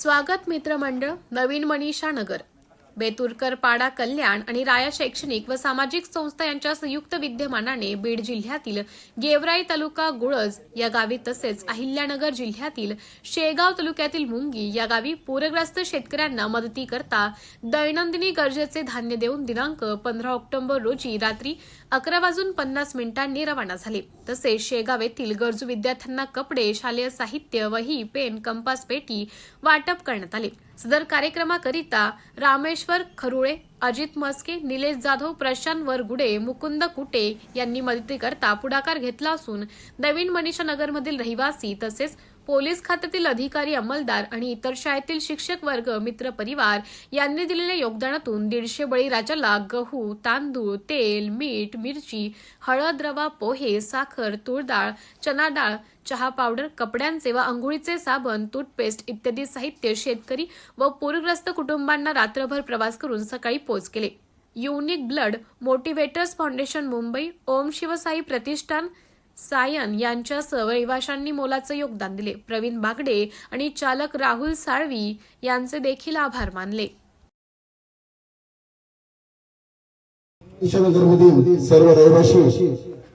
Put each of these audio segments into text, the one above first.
स्वागत मित्रमंडळ नवीन मनीषा नगर बेतुरकर पाडा कल्याण आणि राया शैक्षणिक व सामाजिक संस्था यांच्या संयुक्त विद्यमानाने बीड जिल्ह्यातील गेवराई तालुका गुळज या गावी तसेच अहिल्यानगर जिल्ह्यातील शेगाव तालुक्यातील मुंगी या गावी पूरग्रस्त शेतकऱ्यांना मदतीकरता दैनंदिनी गरजेचे धान्य देऊन दिनांक पंधरा ऑक्टोबर रोजी रात्री अकरा वाजून पन्नास मिनिटांनी रवाना झाले. तसेच शेगाव येथील गरजू विद्यार्थ्यांना कपडे शालेय साहित्य वही पेन कंपास पेटी वाटप करण्यात आले. सदर कार्यक्रमाकरिता रामेश्वर खरुळे अजित मस्के निलेश जाधव प्रशांत वरगुडे मुकुंद कुटे यांनी मदतीकरता पुढाकार घेतला असून नवीन मनीषा नगरमधील रहिवासी तसेच पोलीस खात्यातील अधिकारी अंमलदार आणि इतर शाळेतील शिक्षक वर्ग मित्र परिवार यांनी दिलेल्या योगदानातून दीडशे बळीराजाला गहू तांदूळ तेल मीठ मिरची हळद रवा पोहे साखर तूर डाळ चना डाळ चहा पावडर कपड्यांचे व अंघोळीचे साबण टूथपेस्ट इत्यादी साहित्य शेतकरी व पूरग्रस्त कुटुंबांना रात्रभर प्रवास करून सकाळी पोच केले. Unique blood motivators foundation Mumbai Om Shivsai Pratishthan Sion यांच्यासह रहिवाशांनी मोलाचं योगदान दिले. प्रवीण बागडे आणि चालक राहुल साळवी यांचे देखील आभार मानले. सर्व रहिवासी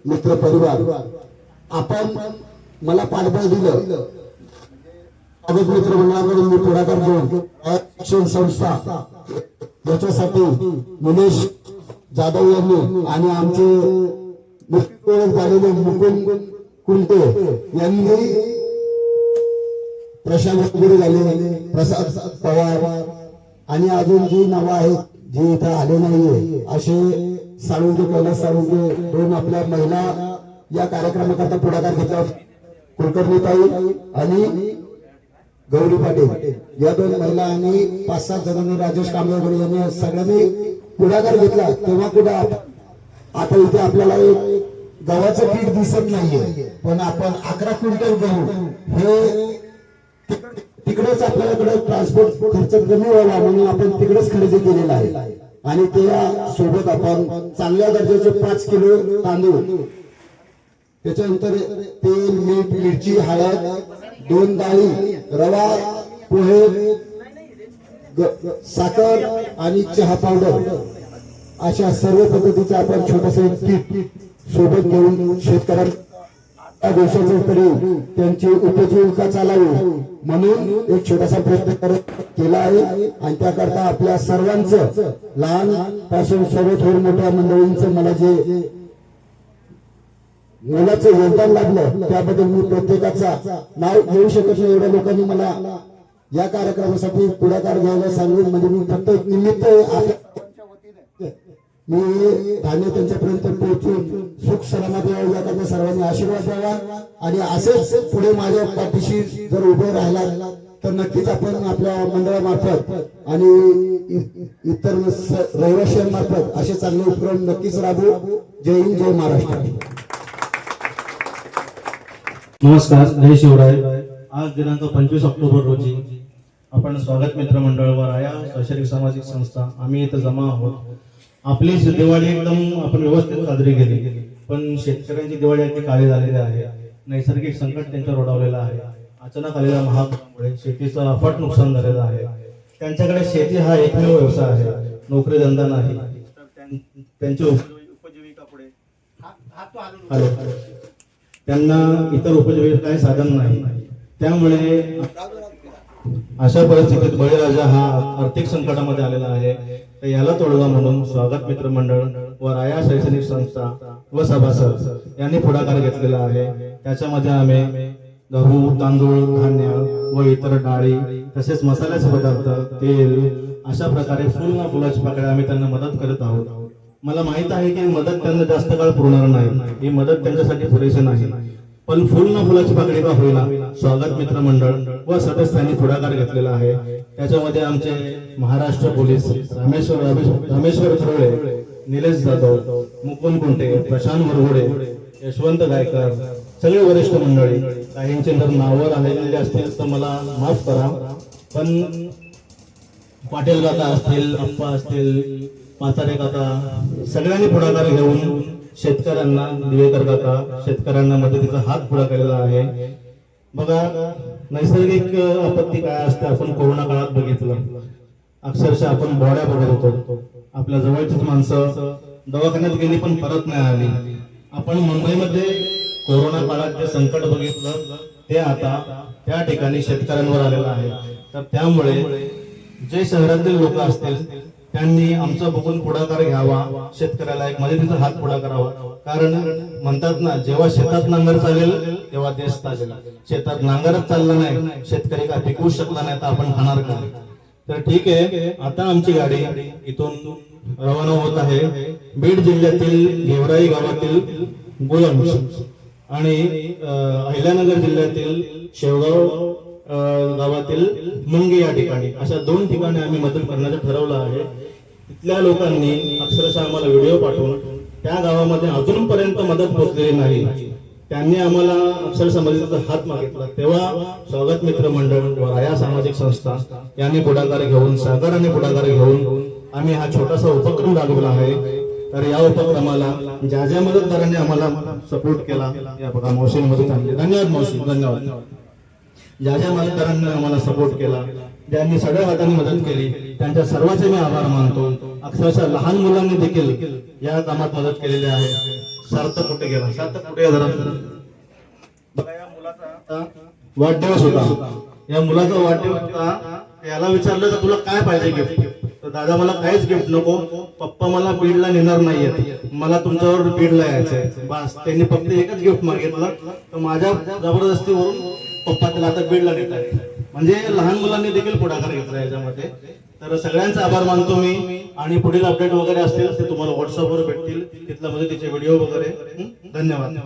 मित्र परिवार आपण मला पाठबळ दिलं. कागद मित्र मंडळाकडून मी पुढाकार घेऊन शिक्षण संस्था याच्यासाठी निलेश जाधव यांनी आणि आमचे ओळख झालेले मुकुंद कुलटे यांनी प्रशांत झाले प्रसाद पवार आणि अजून जी नावं आहेत जी इथं आले नाहीये असे साळुंगे कैलास साळुंगे दोन आपल्या महिला या कार्यक्रमाकरता पुढाकार घेतला. कुलकर्णीताई आणि गौरी पाटील या दोन महिला आणि पाच सात जणांनी राजेश कांबळे यांनी सगळ्यांनी पुढाकार घेतला. तेव्हा कुठं आप- आता इथे आपल्याला एक गव्हाचं पीठ दिसत नाहीये पण आपण अकरा क्विंटल गहू हे तिकडेच आपल्याकडे ट्रान्सपोर्ट खर्च कमी व्हावा म्हणून आपण तिकडेच खरेदी केलेला आहे. आणि त्या सोबत आपण चांगल्या दर्जाचे पाच किलो तांदूळ त्याच्यानंतर तेल मीठ मिरची हळद दोन डाळी रवा पोहे साखर आणि चहा पावडर. अशा सर्व पद्धतीचं आपण छोटस सोबत घेऊन शेतकऱ्यांना त्या दिवसाचं तरी त्यांची उपजीविका चालावी म्हणून एक छोटासा प्रयत्न करत केला आहे आणि त्याकरता आपल्या सर्वांचं लहानपासून सर्व थोर मोठ्या मंडळींचं मला जे मोलाचं योगदान लागलं त्याबद्दल मी प्रत्येकाचा नाव घेऊ शकत नाही एवढ्या लोकांनी मला या कार्यक्रमासाठी पुढाकार घ्यायला सांगून म्हणजे मी फक्त निमित्त आहे. आपल्या- मी धान्य त्यांच्यापर्यंत पोहोचून सुख सलामत यावं याकरता सर्वांनी आशीर्वाद द्यावा. आणि असेच पुढे माझ्या पाठीशी जर उभे राहिला तर नक्कीच आपण आपल्या मंडळामार्फत आणि इतर रहिवाशांमार्फत असे चांगले उपक्रम नक्कीच राबवू. जय हिंद जय महाराष्ट्र. नमस्कार जय शिवराय. आज दिनांक पंचवीस ऑक्टोबर रोजी आपण स्वागत मित्र मंडळ वर आया. शैक्षणिक सामाजिक संस्था आम्ही इथं जमा आहोत. आपली दिवाळी एकदम आपण व्यवस्थित साजरी केली. पण शेतकऱ्यांची दिवाळी अगदी काळी झालेली आहे. नैसर्गिक संकट त्यांच्यावर ओढवलेलं आहे. अचानक आलेल्या महापुरामुळे शेतीचं अफाट नुकसान झालेलं आहे. त्यांच्याकडे शेती हा एकमेव व्यवसाय आहे. नोकरी धंदा नाही. त्यां- त्यांची उपजीविका पुढे हॅलो. त्यांना इतर उपजीविका काही साधन नाही. त्यामुळे अशा परिस्थितीत बळीराजा हा आर्थिक संकटामध्ये आलेला आहे. तर याला तोडगा म्हणून स्वागत मित्र मंडळ व राया शैक्षणिक संस्था व सभासद यांनी पुढाकार घेतलेला आहे. त्याच्यामध्ये आम्ही गहू तांदूळ धान्य व इतर डाळी तसेच मसाल्याचे पदार्थ तेल अशा प्रकारे फुल ना फुलाची पाकळ्या आम्ही त्यांना मदत करत आहोत. मला माहीत आहे की मदत त्यांना जास्त काळ पुरणार नाही. ही मदत त्यांच्यासाठी पुरेशी नाही. पण फुल न फुलाची पाकडी का होईना. स्वागत मित्र मंडळ व सदस्यांनी पुढाकार घेतलेला आहे. त्याच्यामध्ये आमचे महाराष्ट्र पोलीस रामेश्वर रामेश्वर खरोळे निलेश जाधव मुकुंद कुंटे प्रशांत वरगुडे यशवंत गायकर सगळे वरिष्ठ मंडळी. काहींचे जर नावं राहिलेले असतील तर मला माफ करा. पण पाटील काका असतील अप्पा असतील म्हातारे काका सगळ्यांनी पुढाकार घेऊन शेतकऱ्यांना दिवेकर काका शेतकऱ्यांना मदतीचा हात पुढा केलेला आहे. बघा नैसर्गिक आपत्ती काय असते आपण कोरोना काळात बघितलं. अक्षरशः आपण बॉड्या बघत होतो. आपल्या जवळचीच माणसं दवाखान्यात गेली पण परत नाही आली. आपण मुंबईमध्ये कोरोना काळात जे संकट बघितलं ते आता त्या ठिकाणी शेतकऱ्यांवर आलेलं आहे. तर त्यामुळे जे शहरातील लोक असतील त्यांनी आमचा बघून पुढाकार घ्यावा. शेतकऱ्याला एक मदतीचा हात पुढा करावा. कारण म्हणतात ना जेव्हा शेतात नांगर चालेल तेव्हा देश चालेल. शेतात नांगरच चालला नाही. शेतकरी का पिकवू शकला नाही तर आपण खाणार का? तर ठीक आहे. आता आमची गाडी इथून रवाना होत आहे. बीड जिल्ह्यातील गेवराई गावातील गुळंज आणि अहिल्यानगर जिल्ह्यातील शेवगाव गावातील मुंगे या ठिकाणी. अशा दोन ठिकाणी आम्ही मदत करण्याचं ठरवलं आहे. तिथल्या लोकांनी अक्षरशः आम्हाला व्हिडिओ पाठवून त्या गावामध्ये अजूनपर्यंत मदत पोहोचलेली नाही. त्यांनी आम्हाला अक्षरशः मदतीचा हात मागितला. तेव्हा स्वागत मित्र मंडळ व राया सामाजिक संस्था यांनी पुढाकार घेऊन सहकाराने पुढाकार घेऊन आम्ही हा छोटासा उपक्रम राबवला आहे. तर या उपक्रमाला ज्या ज्या मदतदारांनी आम्हाला सपोर्ट केला या बघा मावशीने मदत आणली. धन्यवाद मौशी धन्यवाद. ज्या ज्या मतदारांनी आम्हाला सपोर्ट केला ज्यांनी सगळ्या हाताने मदत केली त्यांच्या सर्वांचे मी आभार मानतो. अक्षरशः लहान मुलांनी देखील या कामात मदत केलेली आहे. सार्थ कुठे गेला. सार्थ कुठे जरा बघा या मुलाचा वाढदिवस होता. या मुलाचा वाढदिवस होता. याला विचारलं तर तुला काय पाहिजे गिफ्ट तर दादा मला काहीच गिफ्ट नको. पप्पा मला बीडला नेणार नाहीयेत. मला तुमच्यावर बीडला यायचंय. बस त्यांनी फक्त एकच गिफ्ट मागितलं. तर माझ्या जबरदस्तीवरून पप्पा त्याला आता बीडला नेत आहेत म्हणजे लहान मुलांनी देखील पुढाकार घेतला याच्यामध्ये. तर सगळ्यांचा आभार मानतो मी. आणि पुढील अपडेट वगैरे असतील ते तुम्हाला व्हॉट्सअपवर भेटतील. तिथल्या म्हणजे तिचे व्हिडिओ वगैरे. धन्यवाद.